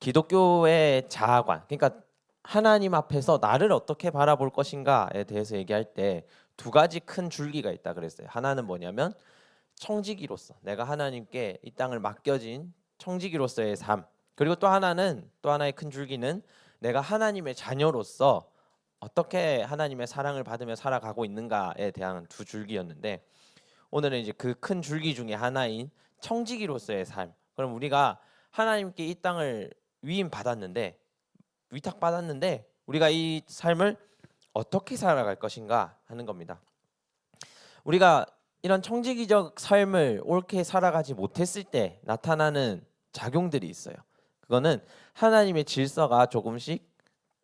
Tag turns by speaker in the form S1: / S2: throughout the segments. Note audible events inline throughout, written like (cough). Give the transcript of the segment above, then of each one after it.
S1: 기독교의 자아관, 그러니까 하나님 앞에서 나를 어떻게 바라볼 것인가에 대해서 얘기할 때 두 가지 큰 줄기가 있다 그랬어요. 하나는 뭐냐면 청지기로서 내가 하나님께 이 땅을 맡겨진 청지기로서의 삶. 그리고 또 하나는 또 하나의 큰 줄기는 내가 하나님의 자녀로서 어떻게 하나님의 사랑을 받으며 살아가고 있는가에 대한 두 줄기였는데 오늘은 이제 그 큰 줄기 중에 하나인 청지기로서의 삶. 그럼 우리가 하나님께 이 땅을 위임 받았는데 위탁 받았는데 우리가 이 삶을 어떻게 살아갈 것인가 하는 겁니다. 우리가 이런 청지기적 삶을 옳게 살아가지 못했을 때 나타나는 작용들이 있어요. 그거는 하나님의 질서가 조금씩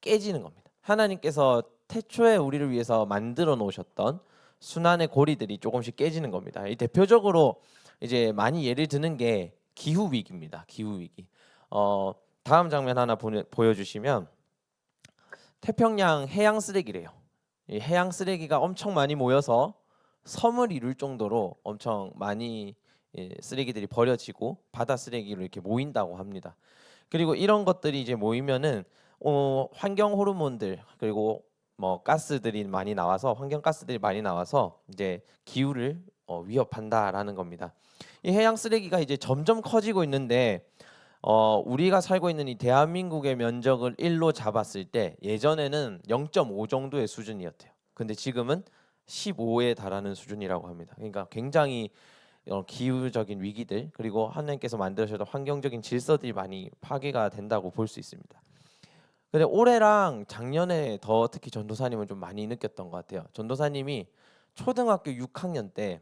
S1: 깨지는 겁니다. 하나님께서 태초에 우리를 위해서 만들어 놓으셨던 순환의 고리들이 조금씩 깨지는 겁니다. 이 대표적으로 이제 많이 예를 드는 게 기후 위기입니다. 기후 위기. 어, 다음 장면 하나 보내, 보여주시면 태평양 해양 쓰레기래요. 이 해양 쓰레기가 엄청 많이 모여서 섬을 이룰 정도로 엄청 많이 예, 쓰레기들이 버려지고 바다 쓰레기로 이렇게 모인다고 합니다. 그리고 이런 것들이 이제 모이면은 어, 환경 호르몬들 그리고 뭐 가스들이 많이 나와서 환경 가스들이 많이 나와서 이제 기후를 어, 위협한다라는 겁니다. 이 해양 쓰레기가 이제 점점 커지고 있는데 어, 우리가 살고 있는 이 대한민국의 면적을 1로 잡았을 때 예전에는 0.5 정도의 수준이었대요. 근데 지금은 15에 달하는 수준이라고 합니다. 그러니까 굉장히 어, 기후적인 위기들 그리고 하나님께서 만드셨던 환경적인 질서들이 많이 파괴가 된다고 볼 수 있습니다. 근데 올해랑 작년에 더 특히 전도사님은 좀 많이 느꼈던 것 같아요. 전도사님이 초등학교 6학년 때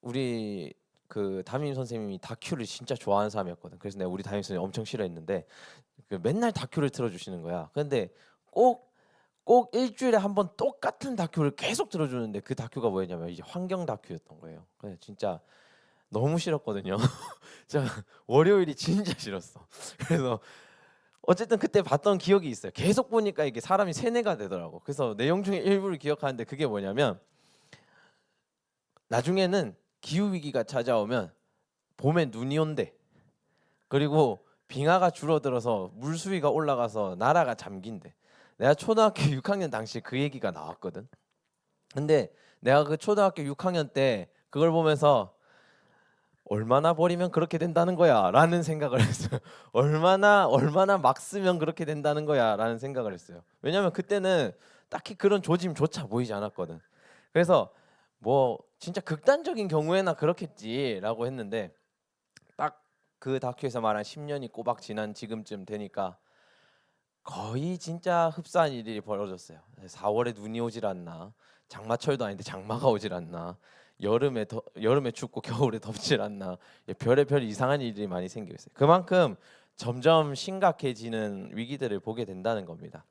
S1: 우리 그 담임 선생님이 다큐를 진짜 좋아하는 사람이었거든. 그래서 내가 우리 담임 선생님 엄청 싫어했는데 그 맨날 다큐를 틀어주시는 거야. 근데 꼭 꼭 일주일에 한 번 똑같은 다큐를 계속 들어주는데 그 다큐가 뭐였냐면 이제 환경 다큐였던 거예요. 그래서 진짜 너무 싫었거든요. (laughs) 진짜 월요일이 진짜 싫었어. 그래서 어쨌든 그때 봤던 기억이 있어요. 계속 보니까 이게 사람이 세뇌가 되더라고. 그래서 내용 중에 일부를 기억하는데 그게 뭐냐면 나중에는 기후 위기가 찾아오면 봄에 눈이 온대. 그리고 빙하가 줄어들어서 물 수위가 올라가서 나라가 잠긴대. 내가 초등학교 (laughs) 6학년 당시 그 얘기가 나왔거든. 근데 내가 그 초등학교 6학년 때 그걸 보면서 얼마나 버리면 그렇게 된다는 거야라는 생각을 했어요. (laughs) 얼마나 얼마나 막 쓰면 그렇게 된다는 거야라는 생각을 했어요. 왜냐면 그때는 딱히 그런 조짐조차 보이지 않았거든. 그래서 뭐 진짜 극단적인 경우에나 그렇겠지라고 했는데 딱 그 다큐에서 말한 10년이 꼬박 지난 지금쯤 되니까 거의 진짜 흡사한 일들이 벌어졌어요. 4월에 눈이 오질 않나, 장마철도 아닌데 장마가 오질 않나, 여름에 더, 여름에 춥고 겨울에 덥질 않나, 예, 별의별 이상한 일들이 많이 생기고 있어요. 그만큼 점점 심각해지는 위기들을 보게 된다는 겁니다.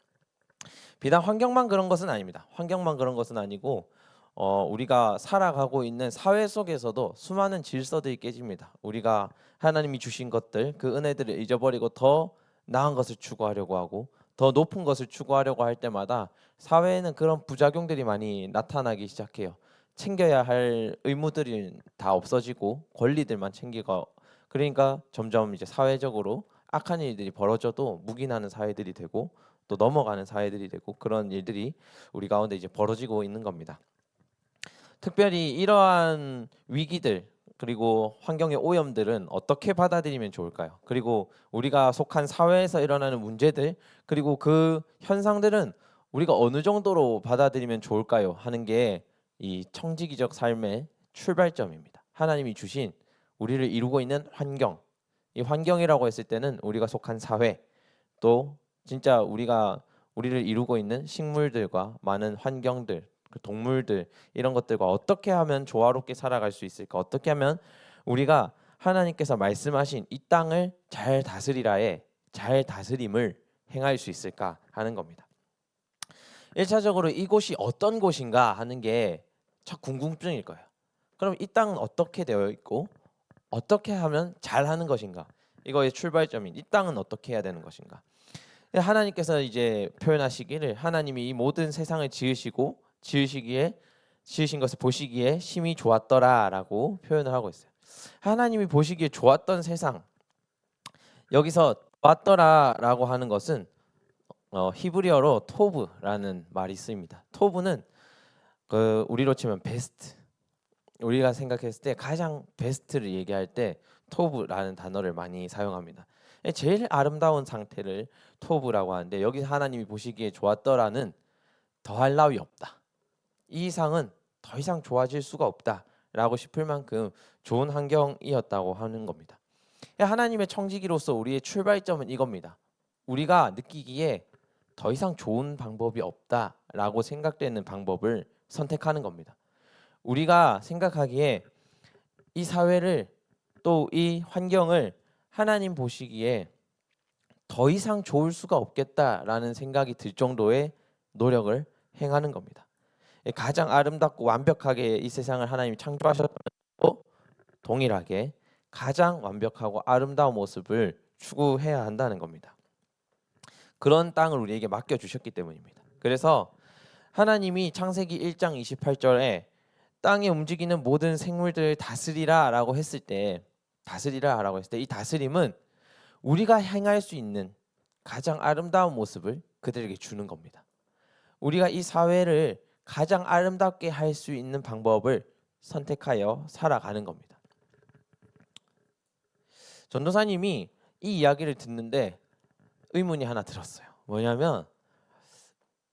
S1: 비단 환경만 그런 것은 아닙니다. 환경만 그런 것은 아니고 어, 우리가 살아가고 있는 사회 속에서도 수많은 질서들이 깨집니다. 우리가 하나님이 주신 것들, 그 은혜들을 잊어버리고 더 나은 것을 추구하려고 하고 더 높은 것을 추구하려고 할 때마다 사회에는 그런 부작용들이 많이 나타나기 시작해요. 챙겨야 할 의무들이 다 없어지고 권리들만 챙기고 그러니까 점점 이제 사회적으로 악한 일들이 벌어져도 묵인하는 사회들이 되고 또 넘어가는 사회들이 되고 그런 일들이 우리 가운데 이제 벌어지고 있는 겁니다. 특별히 이러한 위기들 그리고 환경의 오염들은 어떻게 받아들이면 좋을까요? 그리고 우리가 속한 사회에서 일어나는 문제들 그리고 그 현상들은 우리가 어느 정도로 받아들이면 좋을까요? 하는 게 이 청지기적 삶의 출발점입니다. 하나님이 주신 우리를 이루고 있는 환경, 이 환경이라고 했을 때는 우리가 속한 사회, 또 진짜 우리가 우리를 이루고 있는 식물들과 많은 환경들, 그 동물들 이런 것들과 어떻게 하면 조화롭게 살아갈 수 있을까? 어떻게 하면 우리가 하나님께서 말씀하신 이 땅을 잘 다스리라에 잘 다스림을 행할 수 있을까 하는 겁니다. 1차적으로 이곳이 어떤 곳인가 하는 게첫 궁금증일 거예요. 그럼 이 땅은 어떻게 되어 있고 어떻게 하면 잘 하는 것인가? 이거의 출발점인 이 땅은 어떻게 해야 되는 것인가? 하나님께서 이제 표현하시기를 하나님이 이 모든 세상을 지으시고 지으시기에 지으신 것을 보시기에 심히 좋았더라라고 표현을 하고 있어요. 하나님이 보시기에 좋았던 세상 여기서 왔더라라고 하는 것은 어, 히브리어로 토브라는 말이 쓰입니다. 토브는 그 우리로 치면 베스트. 우리가 생각했을 때 가장 베스트를 얘기할 때 토브라는 단어를 많이 사용합니다. 제일 아름다운 상태를 토브라고 하는데 여기 하나님이 보시기에 좋았더라는 더할 나위 없다. 이 이상은 더 이상 좋아질 수가 없다라고 싶을 만큼 좋은 환경이었다고 하는 겁니다. 하나님의 청지기로서 우리의 출발점은 이겁니다. 우리가 느끼기에 더 이상 좋은 방법이 없다라고 생각되는 방법을 선택하는 겁니다. 우리가 생각하기에 이 사회를 또 이 환경을 하나님 보시기에 더 이상 좋을 수가 없겠다라는 생각이 들 정도의 노력을 행하는 겁니다. 가장 아름답고 완벽하게 이 세상을 하나님이 창조하셨고 동일하게 가장 완벽하고 아름다운 모습을 추구해야 한다는 겁니다. 그런 땅을 우리에게 맡겨 주셨기 때문입니다. 그래서 하나님이 창세기 1장 28절에 땅에 움직이는 모든 생물들을 다스리라라고 했을 때 다스리라라고 했을 때 이 다스림은 우리가 행할 수 있는 가장 아름다운 모습을 그들에게 주는 겁니다. 우리가 이 사회를 가장 아름답게 할 수 있는 방법을 선택하여 살아가는 겁니다. 전도사님이 이 이야기를 듣는데 의문이 하나 들었어요. 뭐냐면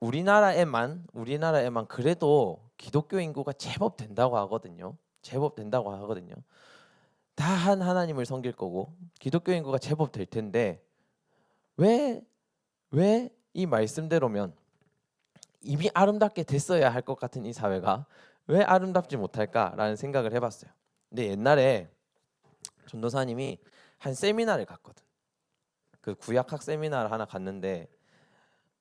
S1: 우리나라에만 우리나라에만 그래도 기독교 인구가 제법 된다고 하거든요. 제법 된다고 하거든요. 다 한 하나님을 섬길 거고 기독교 인구가 제법 될 텐데 왜 왜 이 말씀대로면 이미 아름답게 됐어야 할 것 같은 이 사회가 왜 아름답지 못할까라는 생각을 해봤어요. 근데 옛날에 전도사님이 한 세미나를 갔거든. 그 구약학 세미나를 하나 갔는데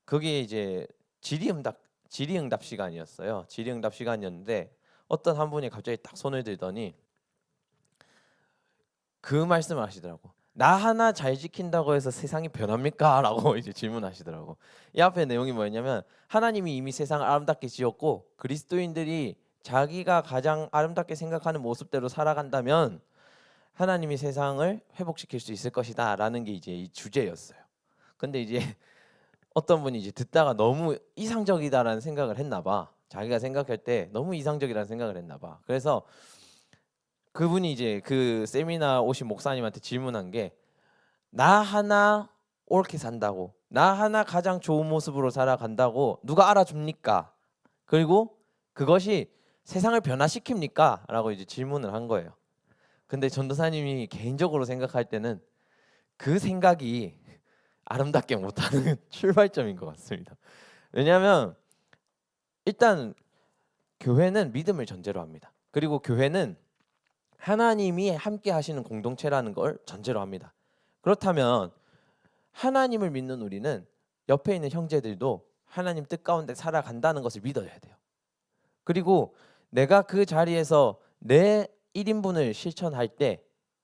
S1: 거기에 이제 질의응답 질의응답 시간이었어요. 질의응답 시간이었는데 어떤 한 분이 갑자기 딱 손을 들더니 그 말씀을 하시더라고. 나 하나 잘 지킨다고 해서 세상이 변합니까? (laughs) 라고 이제 질문하시더라고. 이 앞에 내용이 뭐였냐면 하나님이 이미 세상을 아름답게 지었고 그리스도인들이 자기가 가장 아름답게 생각하는 모습대로 살아간다면 하나님이 세상을 회복시킬 수 있을 것이다라는 게 이제 이 주제였어요. 근데 이제 (laughs) 어떤 분이 이제 듣다가 너무 이상적이다라는 생각을 했나 봐. 자기가 생각할 때 너무 이상적이라는 생각을 했나 봐. 그래서 그분이 이제 그 세미나 오신 목사님한테 질문한 게 나 하나 옳게 산다고 나 하나 가장 좋은 모습으로 살아간다고 누가 알아줍니까? 그리고 그것이 세상을 변화시킵니까? 라고 이제 질문을 한 거예요. 근데 전도사님이 개인적으로 생각할 때는 그 생각이 아름답게 못하는 (laughs) 출발점인 것 같습니다. 왜냐하면 일단 교회는 믿음을 전제로 합니다. 그리고 교회는 하나님이 함께 하시는 공동체라는 걸 전제로 합니다. 그렇다면 하나님을 믿는 우리는 옆에 있는 형제들도 하나님 뜻 가운데 살아간다는 것을 믿어야 돼요. 그리고 내가 그 자리에서 내 1인분을 실천할 때,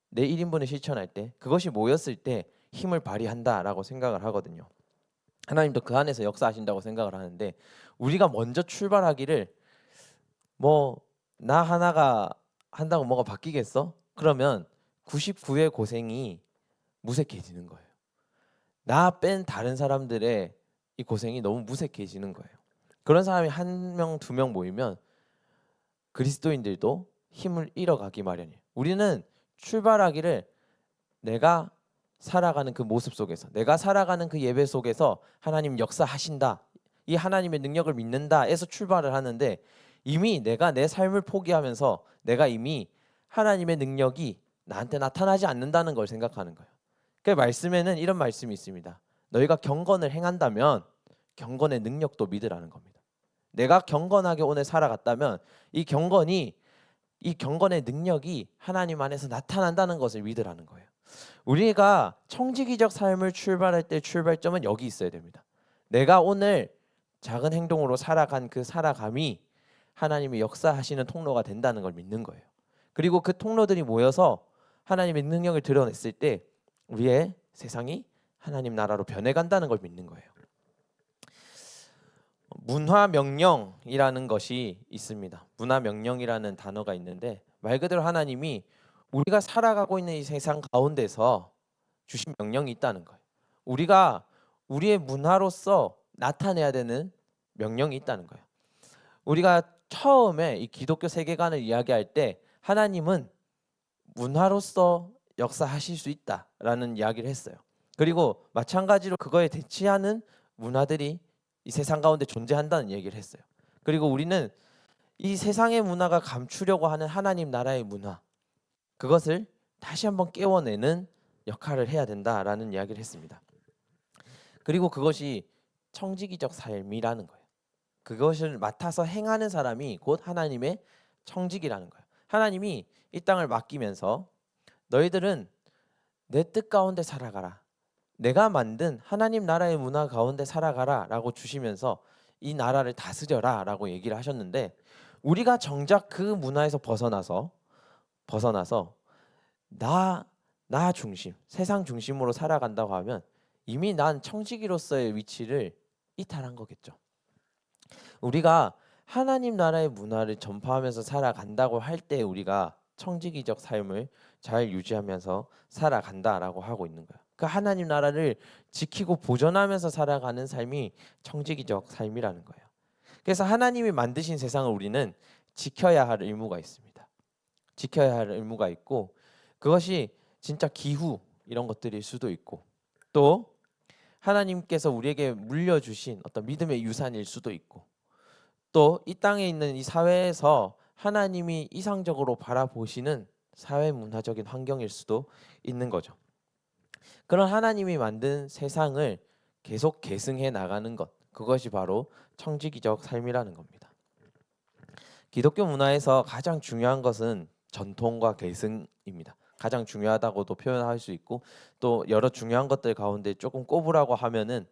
S1: 내 1인분을 실천할 때, 그것이 모였을 때 힘을 발휘한다라고 생각을 하거든요. 하나님도 그 안에서 역사하신다고 생각을 하는데 우리가 먼저 출발하기를 뭐 나 하나가 한다고 뭐가 바뀌겠어? 그러면 99의 고생이 무색해지는 거예요. 나 뺀 다른 사람들의 이 고생이 너무 무색해지는 거예요. 그런 사람이 한 명, 두 명 모이면 그리스도인들도 힘을 잃어가기 마련이에요. 우리는 출발하기를 내가 살아가는 그 모습 속에서 내가 살아가는 그 예배 속에서 하나님 역사하신다. 이 하나님의 능력을 믿는다에서 출발을 하는데 이미 내가 내 삶을 포기하면서 내가 이미 하나님의 능력이 나한테 나타나지 않는다는 걸 생각하는 거예요. 그 말씀에는 이런 말씀이 있습니다. 너희가 경건을 행한다면 경건의 능력도 믿으라는 겁니다. 내가 경건하게 오늘 살아갔다면 이 경건이 이 경건의 능력이 하나님 안에서 나타난다는 것을 믿으라는 거예요. 우리가 청지기적 삶을 출발할 때 출발점은 여기 있어야 됩니다. 내가 오늘 작은 행동으로 살아간 그 살아감이 하나님이 역사하시는 통로가 된다는 걸 믿는 거예요. 그리고 그 통로들이 모여서 하나님의 능력을 드러냈을 때 우리의 세상이 하나님 나라로 변해간다는 걸 믿는 거예요. 문화 명령이라는 것이 있습니다. 문화 명령이라는 단어가 있는데 말 그대로 하나님이 우리가 살아가고 있는 이 세상 가운데서 주신 명령이 있다는 거예요. 우리가 우리의 문화로서 나타내야 되는 명령이 있다는 거예요. 우리가 처음에 이 기독교 세계관을 이야기할 때 하나님은 문화로서 역사하실 수 있다라는 이야기를 했어요. 그리고 마찬가지로 그거에 대치하는 문화들이 이 세상 가운데 존재한다는 얘기를 했어요. 그리고 우리는 이 세상의 문화가 감추려고 하는 하나님 나라의 문화 그것을 다시 한번 깨워내는 역할을 해야 된다라는 이야기를 했습니다. 그리고 그것이 청지기적 삶이라는 거예요. 그것을 맡아서 행하는 사람이 곧 하나님의 청직이라는 거예요. 하나님이 이 땅을 맡기면서 너희들은 내 뜻 가운데 살아가라. 내가 만든 하나님 나라의 문화 가운데 살아가라라고 주시면서 이 나라를 다스려라라고 얘기를 하셨는데 우리가 정작 그 문화에서 벗어나서 벗어나서 나 나 중심, 세상 중심으로 살아간다고 하면 이미 난 청지기로서의 위치를 이탈한 거겠죠. 우리가 하나님 나라의 문화를 전파하면서 살아간다고 할 때 우리가 청지기적 삶을 잘 유지하면서 살아간다라고 하고 있는 거예요. 그 하나님 나라를 지키고 보존하면서 살아가는 삶이 청지기적 삶이라는 거예요. 그래서 하나님이 만드신 세상을 우리는 지켜야 할 의무가 있습니다. 지켜야 할 의무가 있고 그것이 진짜 기후 이런 것들일 수도 있고 또 하나님께서 우리에게 물려주신 어떤 믿음의 유산일 수도 있고 또 이 땅에 있는 이 사회에서 하나님이 이상적으로 바라보시는 사회 문화적인 환경일 수도 있는 거죠. 그런 하나님이 만든 세상을 계속 계승해 나가는 것 그것이 바로 청지기적 삶이라는 겁니다. 기독교 문화에서 가장 중요한 것은 전통과 계승입니다. 가장 중요하다고도 표현할 수 있고 또 여러 중요한 것들 가운데 조금 꼽으라고 하면은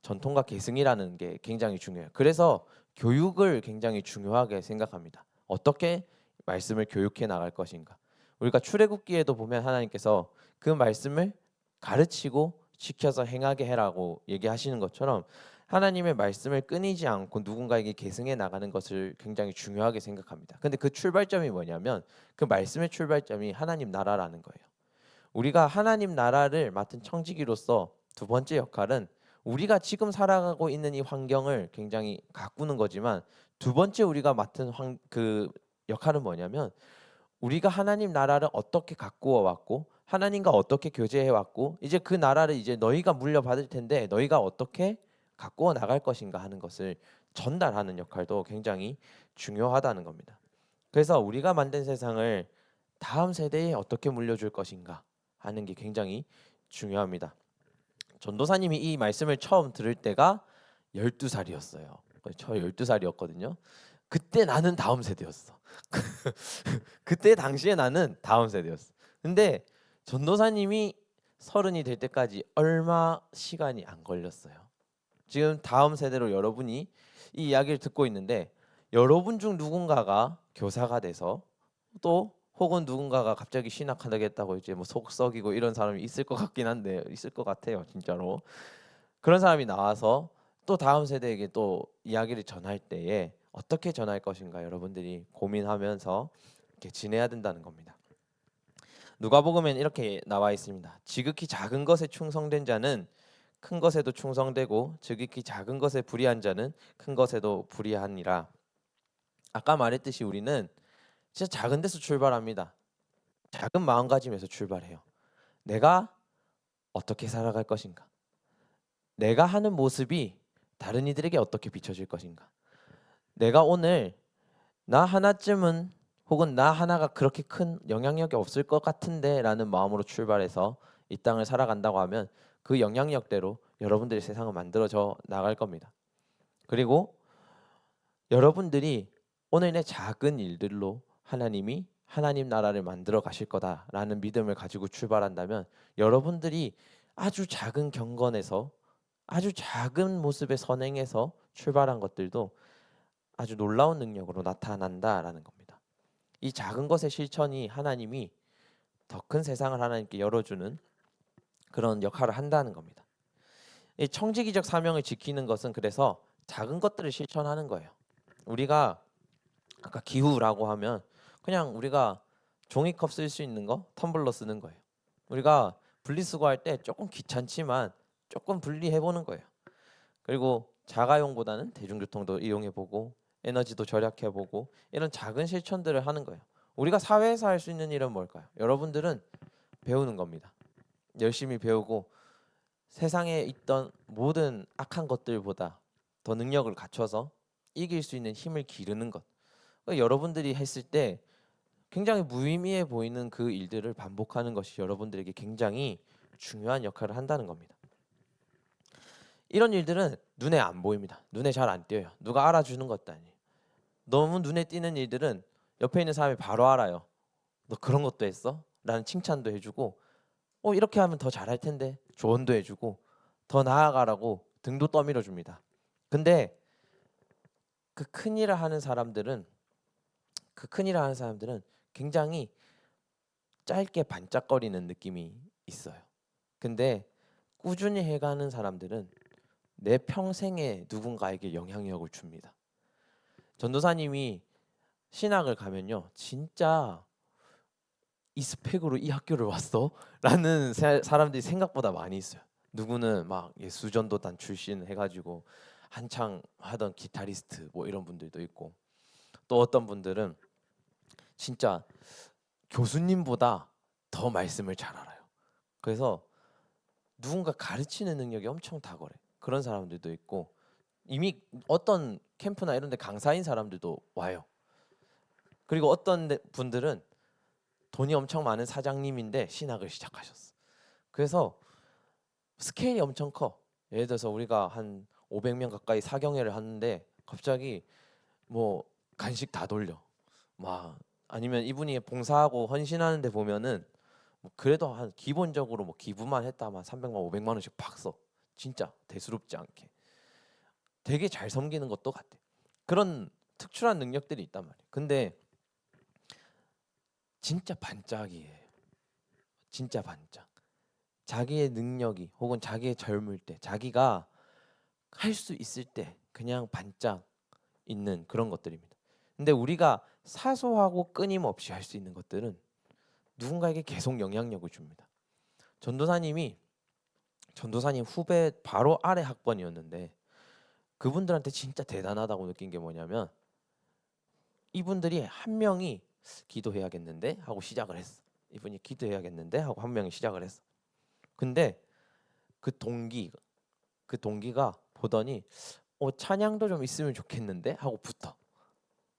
S1: 전통과 계승이라는 게 굉장히 중요해요. 그래서 교육을 굉장히 중요하게 생각합니다. 어떻게 말씀을 교육해 나갈 것인가. 우리가 출애굽기에도 보면 하나님께서 그 말씀을 가르치고 지켜서 행하게 해라고 얘기하시는 것처럼 하나님의 말씀을 끊이지 않고 누군가에게 계승해 나가는 것을 굉장히 중요하게 생각합니다. 근데 그 출발점이 뭐냐면 그 말씀의 출발점이 하나님 나라라는 거예요. 우리가 하나님 나라를 맡은 청지기로서 두 번째 역할은 우리가 지금 살아가고 있는 이 환경을 굉장히 가꾸는 거지만 두 번째 우리가 맡은 환, 그 역할은 뭐냐면 우리가 하나님 나라를 어떻게 가꾸어 왔고 하나님과 어떻게 교제해 왔고 이제 그 나라를 이제 너희가 물려받을 텐데 너희가 어떻게 가꾸어 나갈 것인가 하는 것을 전달하는 역할도 굉장히 중요하다는 겁니다. 그래서 우리가 만든 세상을 다음 세대에 어떻게 물려줄 것인가 하는 게 굉장히 중요합니다. 전도사님이 이 말씀을 처음 들을 때가 12살이었어요. 저 12살이었거든요. 그때 나는 다음 세대였어. (laughs) 그때 당시에 나는 다음 세대였어. 근데 전도사님이 서른이 될 때까지 얼마 시간이 안 걸렸어요. 지금 다음 세대로 여러분이 이 이야기를 듣고 있는데 여러분 중 누군가가 교사가 돼서 또 혹은 누군가가 갑자기 신학하겠다고 이제 뭐 속 썩이고 이런 사람이 있을 것 같긴 한데 있을 것 같아요 진짜로 그런 사람이 나와서 또 다음 세대에게 또 이야기를 전할 때에 어떻게 전할 것인가 여러분들이 고민하면서 이렇게 지내야 된다는 겁니다. 누가복음엔 이렇게 나와 있습니다. 지극히 작은 것에 충성된 자는 큰 것에도 충성되고 지극히 작은 것에 불의한 자는 큰 것에도 불의하니라. 아까 말했듯이 우리는 진짜 작은 데서 출발합니다. 작은 마음가짐에서 출발해요. 내가 어떻게 살아갈 것인가? 내가 하는 모습이 다른 이들에게 어떻게 비춰질 것인가? 내가 오늘 나 하나쯤은 혹은 나 하나가 그렇게 큰 영향력이 없을 것 같은데라는 마음으로 출발해서 이 땅을 살아간다고 하면 그 영향력대로 여러분들의 세상을 만들어져 나갈 겁니다. 그리고 여러분들이 오늘의 작은 일들로 하나님이 하나님 나라를 만들어 가실 거다라는 믿음을 가지고 출발한다면 여러분들이 아주 작은 경건에서 아주 작은 모습의 선행에서 출발한 것들도 아주 놀라운 능력으로 나타난다라는 겁니다. 이 작은 것의 실천이 하나님이 더 큰 세상을 하나님께 열어주는 그런 역할을 한다는 겁니다. 이 청지기적 사명을 지키는 것은 그래서 작은 것들을 실천하는 거예요. 우리가 아까 기후라고 하면 그냥 우리가 종이컵 쓸 수 있는 거 텀블러 쓰는 거예요. 우리가 분리수거할 때 조금 귀찮지만 조금 분리해 보는 거예요. 그리고 자가용보다는 대중교통도 이용해 보고 에너지도 절약해 보고 이런 작은 실천들을 하는 거예요. 우리가 사회에서 할 수 있는 일은 뭘까요? 여러분들은 배우는 겁니다. 열심히 배우고 세상에 있던 모든 악한 것들보다 더 능력을 갖춰서 이길 수 있는 힘을 기르는 것. 그러니까 여러분들이 했을 때 굉장히 무의미해 보이는 그 일들을 반복하는 것이 여러분들에게 굉장히 중요한 역할을 한다는 겁니다. 이런 일들은 눈에 안 보입니다. 눈에 잘 안 띄어요. 누가 알아주는 것도 아니에요. 너무 눈에 띄는 일들은 옆에 있는 사람이 바로 알아요. 너 그런 것도 했어? 라는 칭찬도 해주고 어 이렇게 하면 더 잘할 텐데 조언도 해주고 더 나아가라고 등도 떠밀어 줍니다. 근데 그 큰일을 하는 사람들은 그 큰일을 하는 사람들은 굉장히 짧게 반짝거리는 느낌이 있어요. 근데 꾸준히 해가는 사람들은 내 평생에 누군가에게 영향력을 줍니다. 전도사님이 신학을 가면요, 진짜 이 스펙으로 이 학교를 왔어? 라는 사- 사람들이 생각보다 많이 있어요. 누구는 막 예수전도단 출신 해가지고 한창 하던 기타리스트 뭐 이런 분들도 있고 또 어떤 분들은 진짜 교수님보다 더 말씀을 잘 알아요. 그래서 누군가 가르치는 능력이 엄청 탁월해. 그런 사람들도 있고 이미 어떤 캠프나 이런 데 강사인 사람들도 와요. 그리고 어떤 데- 분들은 돈이 엄청 많은 사장님인데 신학을 시작하셨어. 그래서 스케일이 엄청 커. 예를 들어서 우리가 한 500명 가까이 사경회를 하는데 갑자기 뭐 간식 다 돌려. 막 아니면 이분이 봉사하고 헌신하는데 보면은 뭐 그래도 한 기본적으로 뭐 기부만 했다만 300만 500만 원씩 팍 써. 진짜 대수롭지 않게. 되게 잘 섬기는 것도 같아. 그런 특출한 능력들이 있단 말이야. 근데 진짜 반짝이에요. 진짜 반짝. 자기의 능력이 혹은 자기의 젊을 때 자기가 할 수 있을 때 그냥 반짝 있는 그런 것들입니다. 근데 우리가 사소하고 끊임없이 할 수 있는 것들은 누군가에게 계속 영향력을 줍니다. 전도사님이 전도사님 후배 바로 아래 학번이었는데 그분들한테 진짜 대단하다고 느낀 게 뭐냐면 이분들이 한 명이 기도해야겠는데 하고 시작을 했어. 이분이 기도해야겠는데 하고 한 명이 시작을 했어. 근데 그 동기 그 동기가 보더니 어 찬양도 좀 있으면 좋겠는데 하고 붙어.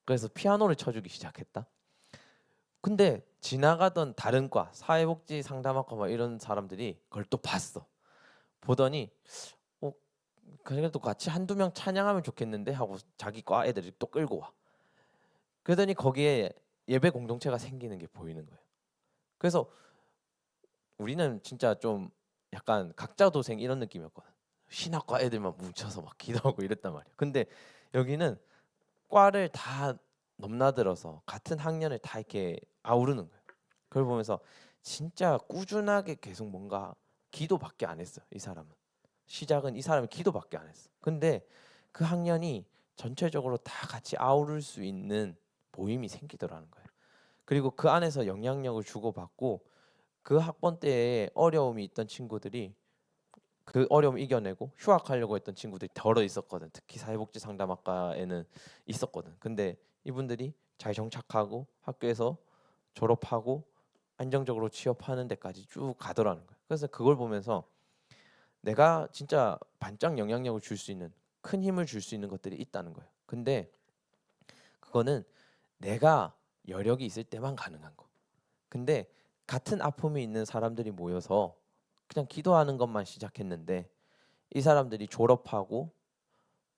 S1: 그래서 피아노를 쳐주기 시작했다. 근데 지나가던 다른 과 사회복지 상담학과 막 이런 사람들이 그걸 또 봤어. 보더니 어 그래도 같이 한두 명 찬양하면 좋겠는데 하고 자기 과 애들이 또 끌고 와. 그러더니 거기에 예배 공동체가 생기는 게 보이는 거예요. 그래서 우리는 진짜 좀 약간 각자 도생 이런 느낌이었거든. 신학과 애들만 뭉쳐서 막 기도하고 이랬단 말이야. 근데 여기는 과를 다 넘나들어서 같은 학년을 다 이렇게 아우르는 거예요. 그걸 보면서 진짜 꾸준하게 계속 뭔가 기도밖에 안 했어요. 이 사람은 시작은 이 사람이 기도밖에 안 했어. 근데 그 학년이 전체적으로 다 같이 아우를 수 있는 모임이 생기더라는 거예요. 그리고 그 안에서 영향력을 주고받고 그 학번 때에 어려움이 있던 친구들이 그 어려움 이겨내고 휴학하려고 했던 친구들이 덜어 있었거든. 특히 사회복지 상담학과에는 있었거든. 근데 이분들이 잘 정착하고 학교에서 졸업하고 안정적으로 취업하는 데까지 쭉 가더라는 거예요. 그래서 그걸 보면서 내가 진짜 반짝 영향력을 줄 수 있는 큰 힘을 줄 수 있는 것들이 있다는 거예요. 근데 그거는 내가 여력이 있을 때만 가능한 거. 근데 같은 아픔이 있는 사람들이 모여서 그냥 기도하는 것만 시작했는데 이 사람들이 졸업하고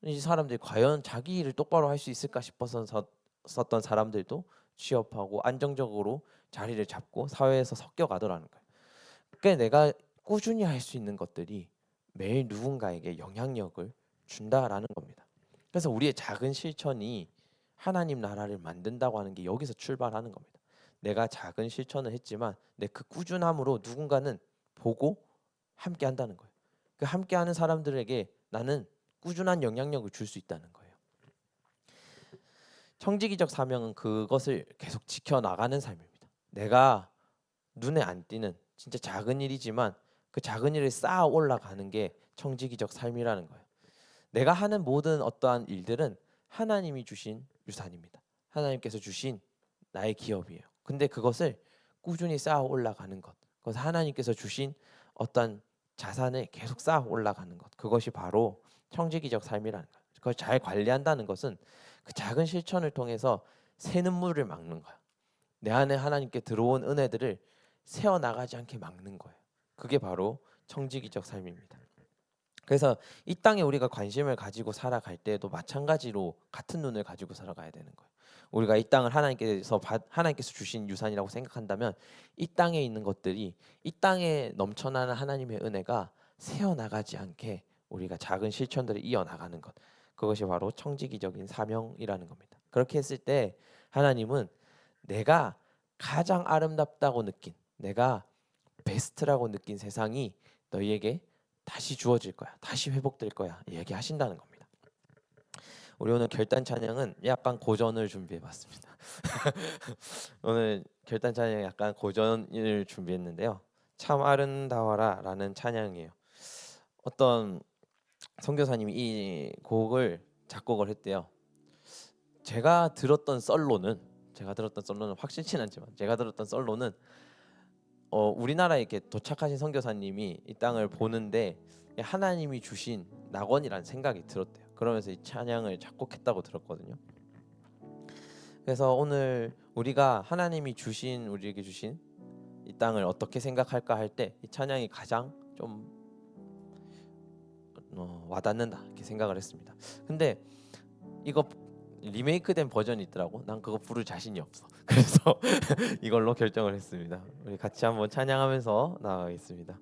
S1: 이 사람들이 과연 자기 일을 똑바로 할 수 있을까 싶어서 서- 썼던 사람들도 취업하고 안정적으로 자리를 잡고 사회에서 섞여 가더라는 거예요. 그러니까 내가 꾸준히 할 수 있는 것들이 매일 누군가에게 영향력을 준다라는 겁니다. 그래서 우리의 작은 실천이 하나님 나라를 만든다고 하는 게 여기서 출발하는 겁니다. 내가 작은 실천을 했지만 내 그 꾸준함으로 누군가는 보고 함께 한다는 거예요. 그 함께 하는 사람들에게 나는 꾸준한 영향력을 줄 수 있다는 거예요. 청지기적 사명은 그것을 계속 지켜 나가는 삶입니다. 내가 눈에 안 띄는 진짜 작은 일이지만 그 작은 일을 쌓아 올라가는 게 청지기적 삶이라는 거예요. 내가 하는 모든 어떠한 일들은 하나님이 주신 유산입니다. 하나님께서 주신 나의 기업이에요. 근데 그것을 꾸준히 쌓아 올라가는 것, 그것 하나님께서 주신 어떤 자산을 계속 쌓아 올라가는 것, 그것이 바로 청지기적 삶이라는 거예요. 그걸 잘 관리한다는 것은 그 작은 실천을 통해서 새는 물을 막는 거야. 내 안에 하나님께 들어온 은혜들을 새어 나가지 않게 막는 거예요. 그게 바로 청지기적 삶입니다. 그래서 이 땅에 우리가 관심을 가지고 살아갈 때도 마찬가지로 같은 눈을 가지고 살아가야 되는 거예요. 우리가 이 땅을 하나님께서 받- 하나님께서 주신 유산이라고 생각한다면 이 땅에 있는 것들이 이 땅에 넘쳐나는 하나님의 은혜가 새어 나가지 않게 우리가 작은 실천들을 이어 나가는 것 그것이 바로 청지기적인 사명이라는 겁니다. 그렇게 했을 때 하나님은 내가 가장 아름답다고 느낀 내가 베스트라고 느낀 세상이 너희에게 다시 주어질 거야. 다시 회복될 거야. 얘기하신다는 겁니다. 우리 오늘 결단 찬양은 약간 고전을 준비해 봤습니다. (laughs) 오늘 결단 찬양 약간 고전을 준비했는데요. 참 아름다워라라는 찬양이에요. 어떤 선교사님이 이 곡을 작곡을 했대요. 제가 들었던 썰로는 제가 들었던 썰로는 확실치는 않지만 제가 들었던 썰로는 어, 우리나라에 이렇게 도착하신 선교사님이 이 땅을 보는데 하나님이 주신 낙원이라는 생각이 들었대요. 그러면서 이 찬양을 작곡했다고 들었거든요. 그래서 오늘 우리가 하나님이 주신 우리에게 주신 이 땅을 어떻게 생각할까 할 때 이 찬양이 가장 좀 어, 와닿는다 이렇게 생각을 했습니다. 근데 이거 리메이크된 버전이 있더라고. 난 그거 부를 자신이 없어. 그래서 (laughs) 이걸로 결정을 했습니다. 우리 같이 한번 찬양하면서 나가겠습니다.